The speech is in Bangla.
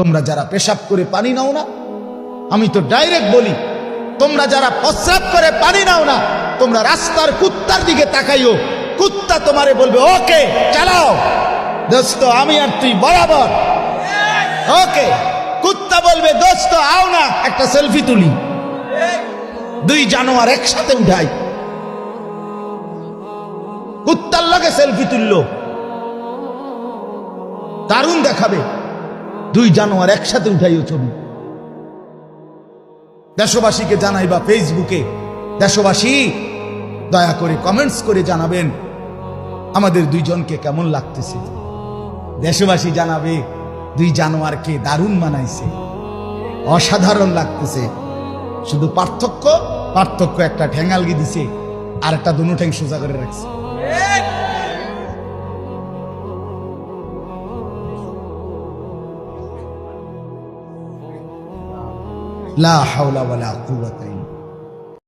তোমরা যারা পেশাব করে পানি নাও না, আমি তো ডাইরেক্ট বলি, তোমরা যারা প্রস্রাব করে পানি নাও না, তোমরা রাস্তার কুত্তার দিকে তাকাইও, কুত্তা তোমারে বলবে, ওকে, চালাও। দোস্ত, আমি আর তুই বরাবর। ওকে, কুত্তা বলবে, দোস্ত, আও না, একটা সেলফি তুলি। দুই জানোয়ার একসাথে উঠাই। কুত্তার লগে সেলফি তুললো। দারুণ দেখাবে। দুই জানোয়ার একসাথে উঠাইও ছবি। দেশবাসীকে জানাই বা ফেসবুকে। দেশবাসী, দয়া করে কমেন্টস করে জানাবেন আমাদের দুইজনকে কেমন লাগতেছে। দেশবাসী জানাবে, দুই জানোয়ারকে দারুণ মানাইছে। অসাধারণ লাগতেছে। শুধু পার্থক্য পার্থক্য একটা ঠ্যাঙ্গালগি দিছে, আর একটা দুনো ঠ্যাং সোজা করে রাখছে। لا حول ولا قوة إلا